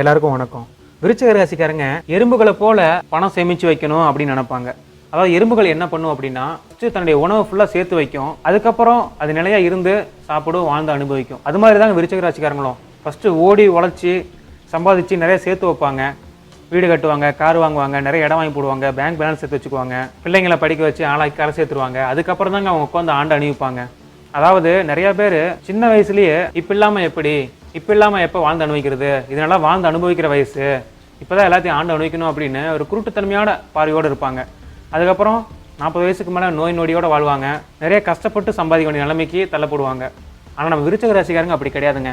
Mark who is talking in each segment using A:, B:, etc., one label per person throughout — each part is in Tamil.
A: எல்லாருக்கும் வணக்கம். விருச்சக ராசிக்காரங்க எறும்புகளை போல பணம் சேமிச்சு வைக்கணும் அப்படின்னு நினைப்பாங்க. அதாவது எறும்புகள் என்ன பண்ணும் அப்படின்னா தன்னுடைய உணவை ஃபுல்லாக சேர்த்து வைக்கும். அதுக்கப்புறம் அது நிலையா இருந்து சாப்பிடும் வாழ்ந்து அனுபவிக்கும். அது மாதிரி தாங்க விருச்சக ராசிக்காரங்களும். ஃபர்ஸ்ட் ஓடி உழைச்சி சம்பாதிச்சு நிறைய சேர்த்து வைப்பாங்க. வீடு கட்டுவாங்க கார் வாங்குவாங்க நிறைய இடம் வாங்கி போடுவாங்க பேங்க் பேலன்ஸ் சேர்த்து வச்சுக்குவாங்க. பிள்ளைங்களை படிக்க வச்சு ஆளாக்கி கரை சேர்த்துருவாங்க. அதுக்கப்புறம் தாங்க அவங்க உட்காந்து ஆண்டு அணிவிப்பாங்க. அதாவது நிறைய பேர் சின்ன வயசுலேயே இப்போ இல்லாமல் எப்படி? இப்போ இல்லாமல் எப்போ வாழ்ந்து அனுபவிக்கிறது? இதனால வாழ்ந்து அனுபவிக்கிற வயசு. இப்பதான் எல்லாத்தையும் ஆண்டு அனுபவிக்கணும் அப்படின்னு ஒரு குருட்டுத்தன்மையான பார்வையோடு இருப்பாங்க. அதுக்கப்புறம் நாற்பது வயசுக்கு மேலே நோய் நொடியோடு வாழ்வாங்க. நிறைய கஷ்டப்பட்டு சம்பாதிக்க வேண்டிய நிலைமைக்கு தள்ளப்படுவாங்க. ஆனால் நம்ம விருச்சக ராசிக்காரங்க அப்படி கிடையாதுங்க.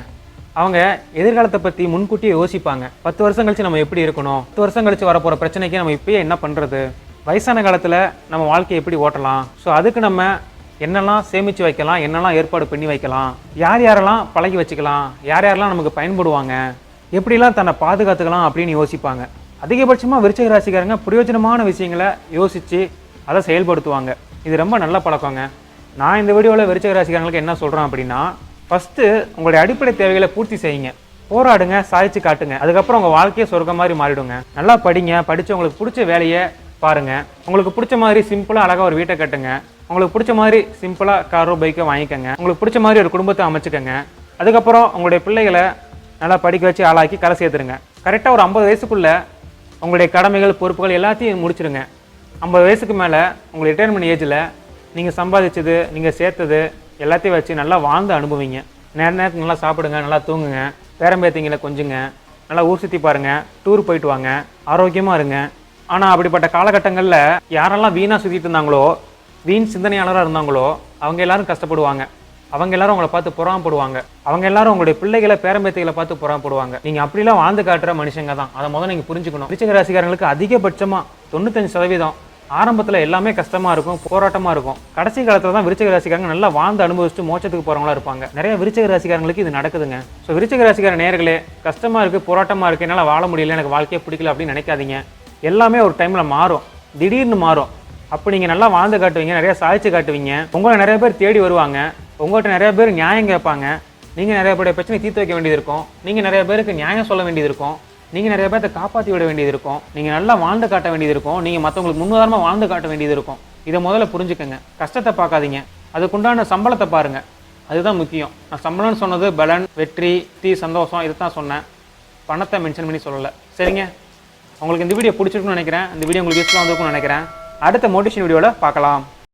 A: அவங்க எதிர்காலத்தை பற்றி முன்கூட்டியே யோசிப்பாங்க. பத்து வருஷம் கழிச்சு நம்ம எப்படி இருக்கணும்? பத்து வருஷம் கழிச்சு வரப்போகிற பிரச்சனைக்கு நம்ம இப்பயே என்ன பண்ணுறது வயசான காலத்தில் நம்ம வாழ்க்கையை எப்படி ஓட்டலாம்? ஸோ அதுக்கு நம்ம என்னெல்லாம் சேமித்து வைக்கலாம் என்னெல்லாம் ஏற்பாடு பண்ணி வைக்கலாம் யார் யாரெல்லாம் பழகி வச்சுக்கலாம் யார் யாரெல்லாம் நமக்கு பயன்படுவாங்க எப்படிலாம் தன்னை பாதுகாத்துக்கலாம் அப்படின்னு யோசிப்பாங்க. அதிகபட்சமாக விருச்சக ராசிக்காரங்க பிரயோஜனமான விஷயங்களை யோசித்து அதை செயல்படுத்துவாங்க. இது ரொம்ப நல்ல பழக்கங்க. நான் இந்த வீடியோவில் விருச்சக ராசிக்காரங்களுக்கு என்ன சொல்கிறேன் அப்படின்னா ஃபஸ்ட்டு உங்களுடைய அடிப்படை தேவைகளை பூர்த்தி செய்யுங்க. போராடுங்க சாதிச்சு காட்டுங்க. அதுக்கப்புறம் உங்கள் வாழ்க்கையை சொர்க்கம் மாதிரி மாறிடுங்க. நல்லா படிங்க படித்து உங்களுக்கு பிடிச்ச வேலையை பாருங்கள் உங்களுக்கு பிடிச்ச மாதிரி சிம்பிளாக அழகாக ஒரு வீட்டை கட்டுங்க. உங்களுக்கு பிடிச்ச மாதிரி சிம்பிளாக காரோ பைக்கோ வாங்கிக்கோங்க. உங்களுக்கு பிடிச்ச மாதிரி ஒரு குடும்பத்தை அமைச்சுக்கோங்க. அதுக்கப்புறம் உங்களுடைய பிள்ளைகளை நல்லா படிக்க வச்சு ஆளாக்கி கரை சேர்த்துருங்க. கரெக்டாக ஒரு ஐம்பது வயசுக்குள்ளே உங்களுடைய கடமைகள் பொறுப்புகள் எல்லாத்தையும் முடிச்சிடுங்க ஐம்பது வயசுக்கு மேலே உங்கள் ரிட்டையர்மெண்ட் ஏஜில் நீங்கள் சம்பாதிச்சது நீங்கள் சேர்த்தது எல்லாத்தையும் வச்சு நல்லா வாழ்ந்து அனுபவிங்க. நேர நேரத்துக்கு நல்லா சாப்பிடுங்க நல்லா தூங்குங்க. பேரம்பேத்திங்களை கொஞ்சுங்க. நல்லா ஊர் சுற்றி பாருங்கள் டூர் போயிட்டு வாங்க. ஆரோக்கியமாக இருங்க. ஆனால் அப்படிப்பட்ட காலகட்டங்களில் யாரெல்லாம் வீணாக சுற்றிட்டு இருந்தாங்களோ வீண் சிந்தனையாளராக இருந்தாங்களோ அவங்க எல்லாரும் கஷ்டப்படுவாங்க. அவங்க எல்லாரும் உங்களை பார்த்து புறாமப்படுவாங்க அவங்க எல்லாரும் உங்களுடைய பிள்ளைகளை பேரம்பேத்திகளை பார்த்து புறாமப்படுவாங்க நீங்கள் அப்படிலாம் வாழ்ந்து காட்டுற மனுஷங்க தான். அதை முதல்ல நீங்கள் புரிஞ்சுக்கணும். விருச்சிக ராசிக்காரங்களுக்கு அதிகபட்சமாக தொண்ணூத்தஞ்சு சதவீதம். ஆரம்பத்தில் எல்லாமே கஷ்டமாக இருக்கும் போராட்டமாக இருக்கும். கடைசி காலத்தில் தான் விருச்சிக ராசிக்காரங்க நல்லா வாழ்ந்து அனுபவிச்சுட்டு மோச்சத்துக்கு போகிறவங்களா இருப்பாங்க. நிறைய விருச்சிக ராசிக்காரங்களுக்கு இது நடக்குதுங்க. ஸோ விருச்சிக ராசிக்கார நேர்களே கஷ்டமாக இருக்குது போராட்டமாக இருக்குது என்னால் வாழ முடியல எனக்கு வாழ்க்கையே பிடிக்கல அப்படின்னு நினைக்காதீங்க. எல்லாமே ஒரு டைமில் மாறும். திடீர்னு மாறும். அப்போ நீங்கள் நல்லா வாழ்ந்து காட்டுவீங்க நிறைய சாதிச்சு காட்டுவீங்க. உங்களை நிறைய பேர் தேடி வருவாங்க. உங்கள்கிட்ட நிறைய பேர் நியாயம் கேட்பாங்க. நீங்கள் நிறைய பேருடைய பிரச்சனை தீர்த்து வைக்க வேண்டியது இருக்கும். நீங்கள் நிறைய பேருக்கு நியாயம் சொல்ல வேண்டியது இருக்கும். நீங்கள் நிறைய பேர்த்த காப்பாற்றி விட வேண்டியது இருக்கும். நீங்கள் நல்லா வாழ்ந்து காட்ட வேண்டியது இருக்கும். நீங்கள் மற்றவங்களுக்கு முன்னுதாரணமாக வாழ்ந்து காட்ட வேண்டியது இருக்கும். இதை முதல்ல புரிஞ்சுக்கங்க. கஷ்டத்தை பார்க்காதீங்க. அதுக்குண்டான சம்பளத்தை பாருங்கள் அதுதான் முக்கியம். நான் சம்பளம்னு சொன்னது பலன் வெற்றி தீ சந்தோஷம் இதை தான் சொன்னேன். பணத்தை மென்ஷன் பண்ணி சொல்லலை. சரிங்க? உங்களுக்கு இந்த வீடியோ பிடிச்சிருக்குன்னு நினைக்கிறேன். இந்த வீடியோ உங்களுக்கு யூஸ்ஃபுல்லாக வந்திருக்கும்னு நினைக்கிறேன். அடுத்த மோட்டிவேஷன் வீடியோவில் பார்க்கலாம்.